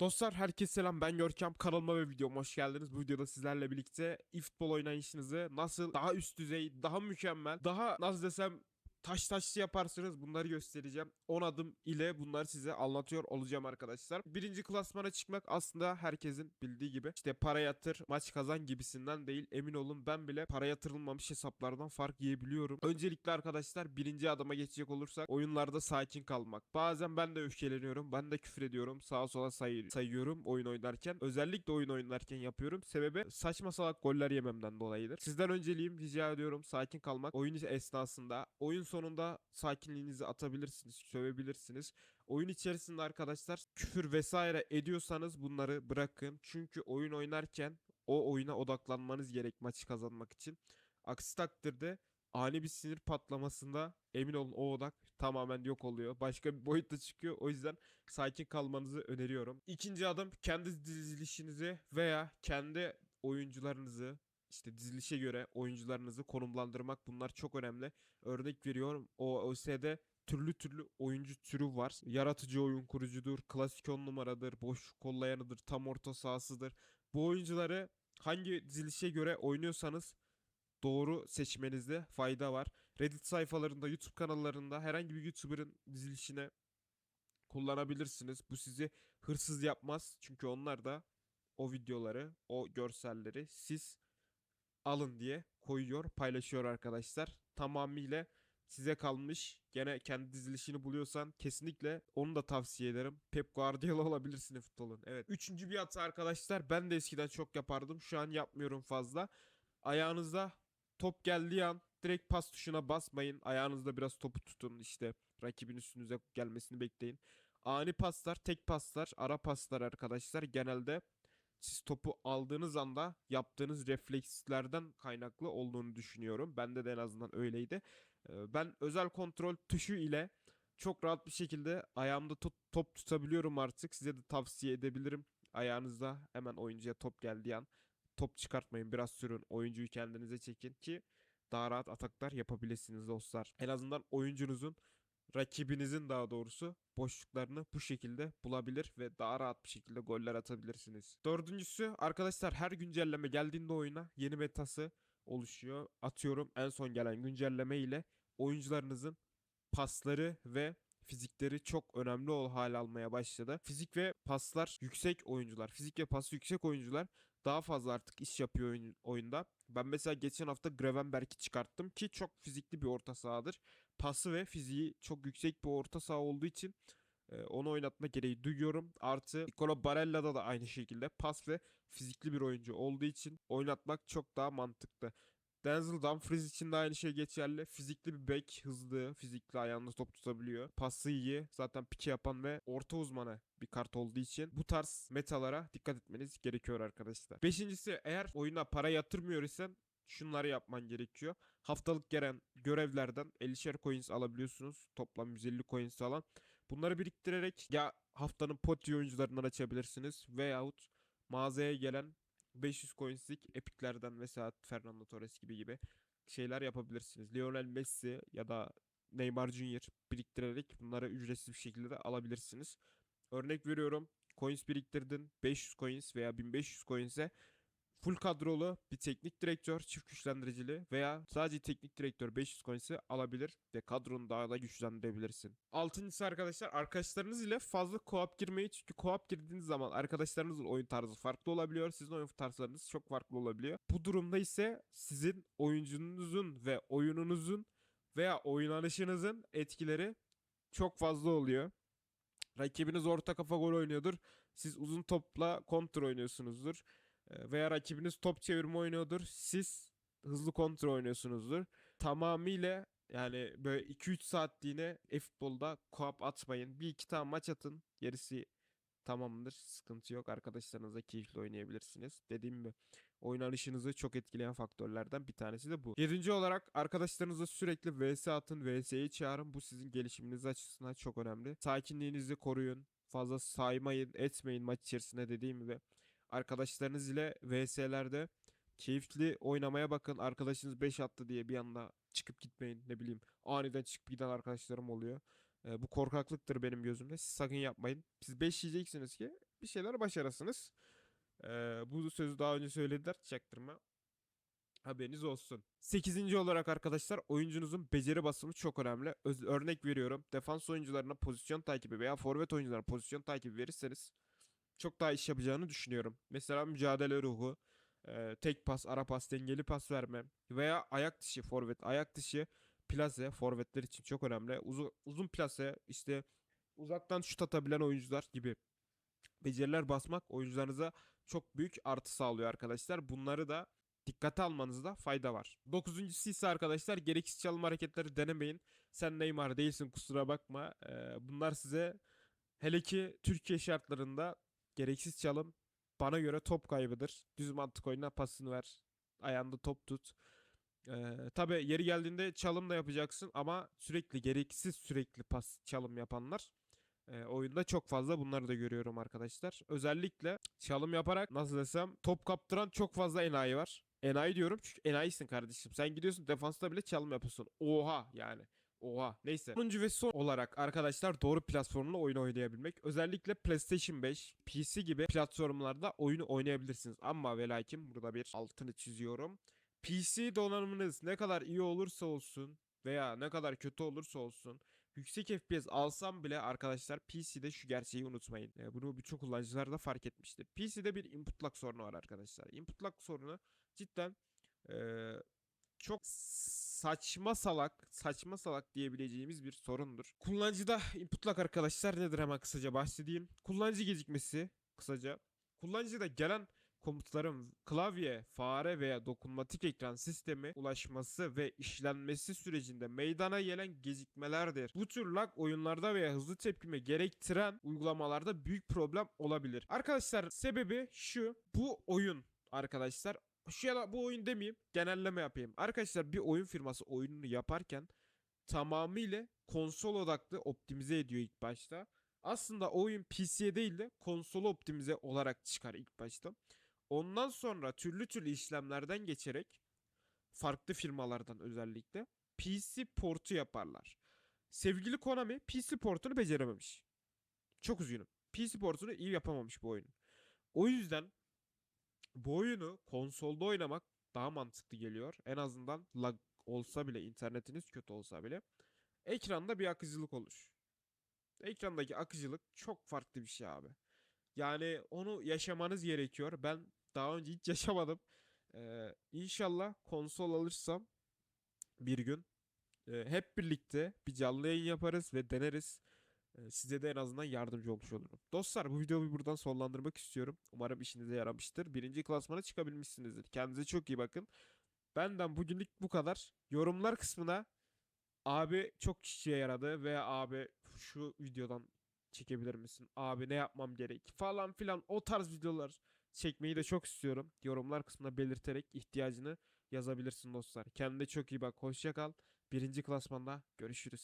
Dostlar herkese selam ben Görkem kanalıma ve videoma hoş geldiniz. Bu videoda sizlerle birlikte e-futbol oynayışınızı nasıl daha üst düzey, daha mükemmel, daha nasıl desem taş taşlı yaparsınız bunları göstereceğim. 10 adım ile bunları size anlatıyor olacağım arkadaşlar. Birinci klasmana çıkmak aslında herkesin bildiği gibi işte para yatır maç kazan gibisinden değil. Emin olun ben bile para yatırılmamış hesaplardan fark yiyebiliyorum. Öncelikle arkadaşlar birinci adıma geçecek olursak oyunlarda sakin kalmak. Bazen ben de öfkeleniyorum. Ben de küfür ediyorum. Sağa sola say- sayıyorum oyun oynarken. Özellikle oyun oynarken yapıyorum. Sebebi saçma salak goller yememden dolayıdır. Sizden önceliğim rica ediyorum sakin kalmak. Oyun esnasında oyun sonunda sakinliğinizi atabilirsiniz, sövebilirsiniz. Oyun içerisinde arkadaşlar küfür vesaire ediyorsanız bunları bırakın. Çünkü oyun oynarken o oyuna odaklanmanız gerek maçı kazanmak için. Aksi takdirde ani bir sinir patlamasında emin olun o odak tamamen yok oluyor. Başka bir boyutta çıkıyor. O yüzden sakin kalmanızı öneriyorum. İkinci adım kendi dizilişinizi veya kendi oyuncularınızı işte dizilişe göre oyuncularınızı konumlandırmak bunlar çok önemli. Örnek veriyorum o OS'de türlü türlü oyuncu türü var. Yaratıcı oyun kurucudur, klasik on numaradır, boş kollayanıdır, tam orta sahasıdır. Bu oyuncuları hangi dizilişe göre oynuyorsanız doğru seçmenizde fayda var. Reddit sayfalarında, YouTube kanallarında herhangi bir YouTuber'ın dizilişine kullanabilirsiniz. Bu sizi hırsız yapmaz. Çünkü onlar da o videoları, o görselleri siz alın diye koyuyor, paylaşıyor arkadaşlar. Tamamıyla size kalmış. Gene kendi dizilişini buluyorsan kesinlikle onu da tavsiye ederim. Pep Guardiola olabilirsin futbolun. Evet. Üçüncü bir hata arkadaşlar. Ben de eskiden çok yapardım. Şu an yapmıyorum fazla. Ayağınıza top geldiği an direkt pas tuşuna basmayın. Ayağınızda biraz topu tutun. İşte rakibin üstünüze gelmesini bekleyin. Ani paslar, tek paslar, ara paslar arkadaşlar genelde siz topu aldığınız anda yaptığınız reflekslerden kaynaklı olduğunu düşünüyorum. Bende de en azından öyleydi. Ee, Ben özel kontrol tuşu ile çok rahat bir şekilde ayağımda top tutabiliyorum artık. Size de tavsiye edebilirim. Ayağınızda hemen oyuncuya top geldiği an top çıkartmayın. Biraz sürün. Oyuncuyu kendinize çekin ki daha rahat ataklar yapabilirsiniz dostlar. En azından oyuncunuzun rakibinizin daha doğrusu boşluklarını bu şekilde bulabilir ve daha rahat bir şekilde goller atabilirsiniz. Dördüncüsü arkadaşlar her güncelleme geldiğinde oyuna yeni metası oluşuyor. Atıyorum en son gelen güncelleme ile oyuncularınızın pasları ve fizikleri çok önemli ol hal almaya başladı. Fizik ve paslar yüksek oyuncular, fizik ve pası yüksek oyuncular daha fazla artık iş yapıyor oyun- oyunda. Ben mesela geçen hafta Gravenberg'i çıkarttım ki çok fizikli bir orta sahadır. Pası ve fiziği çok yüksek bir orta saha olduğu için e, onu oynatma gereği duyuyorum. Artı Nicola Barella'da da aynı şekilde pas ve fizikli bir oyuncu olduğu için oynatmak çok daha mantıklı. Denzel Dumfries için de aynı şey geçerli. Fizikli bir bek, hızlı, fizikli ayağında top tutabiliyor. Pası iyi, zaten pike yapan ve orta uzmanı bir kart olduğu için bu tarz metalara dikkat etmeniz gerekiyor arkadaşlar. Beşincisi eğer oyuna para yatırmıyor isen şunları yapman gerekiyor. Haftalık gelen görevlerden 50'şer coins alabiliyorsunuz. Toplam 150 coins alan. Bunları biriktirerek ya haftanın poti oyuncularından açabilirsiniz veyahut mağazaya gelen 500 coinslik epiklerden mesela Fernando Torres gibi gibi şeyler yapabilirsiniz. Lionel Messi ya da Neymar Junior biriktirerek bunları ücretsiz bir şekilde de alabilirsiniz. Örnek veriyorum. Coins biriktirdin 500 coins veya 1500 coins'e full kadrolu bir teknik direktör çift güçlendiricili veya sadece teknik direktör 500 coins'i alabilir ve kadronu daha da güçlendirebilirsin. Altıncısı arkadaşlar arkadaşlarınız ile fazla co-op girmeyi çünkü co-op girdiğiniz zaman arkadaşlarınızın oyun tarzı farklı olabiliyor. Sizin oyun tarzlarınız çok farklı olabiliyor. Bu durumda ise sizin oyuncunuzun ve oyununuzun veya oynanışınızın etkileri çok fazla oluyor. Rakibiniz orta kafa gol oynuyordur. Siz uzun topla kontrol oynuyorsunuzdur. Ee, Veya rakibiniz top çevirme oynuyordur. Siz hızlı kontrol oynuyorsunuzdur. Tamamıyla yani böyle 2-3 saatliğine e-futbolda co-op atmayın. Bir iki tane maç atın. Gerisi tamamdır. Sıkıntı yok. Arkadaşlarınızla keyifli oynayabilirsiniz. Dediğim gibi oynanışınızı çok etkileyen faktörlerden bir tanesi de bu. Yedinci olarak arkadaşlarınızla sürekli vs atın. VS'yi çağırın. Bu sizin gelişiminiz açısından çok önemli. Sakinliğinizi koruyun. Fazla saymayın, etmeyin maç içerisinde dediğim gibi. Arkadaşlarınız ile VS'lerde keyifli oynamaya bakın. Arkadaşınız 5 attı diye bir anda çıkıp gitmeyin. Ne bileyim aniden çıkıp giden arkadaşlarım oluyor. Ee, bu korkaklıktır benim gözümde. Siz sakın yapmayın. Siz 5 yiyeceksiniz ki bir şeyler başarasınız. Ee, bu sözü daha önce söylediler çaktırma. Haberiniz olsun. 8. olarak arkadaşlar oyuncunuzun beceri basımı çok önemli. Öz- örnek veriyorum. Defans oyuncularına pozisyon takibi veya forvet oyuncularına pozisyon takibi verirseniz çok daha iş yapacağını düşünüyorum. Mesela mücadele ruhu, e, tek pas, ara pas, dengeli pas verme veya ayak dışı forvet, ayak dışı plase forvetler için çok önemli. Uzun, uzun plase işte uzaktan şut atabilen oyuncular gibi beceriler basmak oyuncularınıza çok büyük artı sağlıyor arkadaşlar. Bunları da dikkate almanızda fayda var. Dokuzuncusu ise arkadaşlar gereksiz çalım hareketleri denemeyin. Sen Neymar değilsin kusura bakma. Ee, bunlar size hele ki Türkiye şartlarında gereksiz çalım bana göre top kaybıdır. Düz mantık oyuna pasını ver. Ayağında top tut. Ee, tabii yeri geldiğinde çalım da yapacaksın ama sürekli gereksiz sürekli pas çalım yapanlar e, oyunda çok fazla bunları da görüyorum arkadaşlar. Özellikle çalım yaparak nasıl desem top kaptıran çok fazla enayi var. Enayi diyorum çünkü enayisin kardeşim. Sen gidiyorsun defansta bile çalım yapıyorsun. Oha yani. Oha. Neyse. Sonuncu ve son olarak arkadaşlar doğru platformla oyun oynayabilmek. Özellikle PlayStation 5, PC gibi platformlarda oyunu oynayabilirsiniz. Ama ve lakin burada bir altını çiziyorum. PC donanımınız ne kadar iyi olursa olsun veya ne kadar kötü olursa olsun yüksek FPS alsam bile arkadaşlar PC'de şu gerçeği unutmayın. E, bunu birçok kullanıcılar da fark etmiştir. PC'de bir input lag sorunu var arkadaşlar. Input lag sorunu cidden e, çok saçma salak, saçma salak diyebileceğimiz bir sorundur. Kullanıcıda input lag arkadaşlar nedir hemen kısaca bahsedeyim. Kullanıcı gecikmesi kısaca. Kullanıcıda gelen komutların klavye, fare veya dokunmatik ekran sistemi ulaşması ve işlenmesi sürecinde meydana gelen gecikmelerdir. Bu tür lag oyunlarda veya hızlı tepkime gerektiren uygulamalarda büyük problem olabilir. Arkadaşlar sebebi şu. Bu oyun arkadaşlar şu ya da bu oyun demeyeyim genelleme yapayım. Arkadaşlar bir oyun firması oyununu yaparken tamamıyla konsol odaklı optimize ediyor ilk başta. Aslında oyun PC'ye değil de konsola optimize olarak çıkar ilk başta. Ondan sonra türlü türlü işlemlerden geçerek farklı firmalardan özellikle PC portu yaparlar. Sevgili Konami PC portunu becerememiş. Çok üzgünüm. PC portunu iyi yapamamış bu oyunun. O yüzden bu oyunu konsolda oynamak daha mantıklı geliyor. En azından lag olsa bile internetiniz kötü olsa bile ekranda bir akıcılık olur. Ekrandaki akıcılık çok farklı bir şey abi. Yani onu yaşamanız gerekiyor. Ben daha önce hiç yaşamadım. Ee, inşallah konsol alırsam bir gün e, hep birlikte bir canlı yayın yaparız ve deneriz. Size de en azından yardımcı olmuş olurum. Dostlar bu videoyu buradan sonlandırmak istiyorum. Umarım işinize yaramıştır. Birinci klasmana çıkabilmişsinizdir. Kendinize çok iyi bakın. Benden bugünlük bu kadar. Yorumlar kısmına abi çok kişiye yaradı ve abi şu videodan çekebilir misin? Abi ne yapmam gerek falan filan o tarz videolar çekmeyi de çok istiyorum. Yorumlar kısmına belirterek ihtiyacını yazabilirsin dostlar. Kendine çok iyi bak. Hoşça kal. Birinci klasmanda görüşürüz.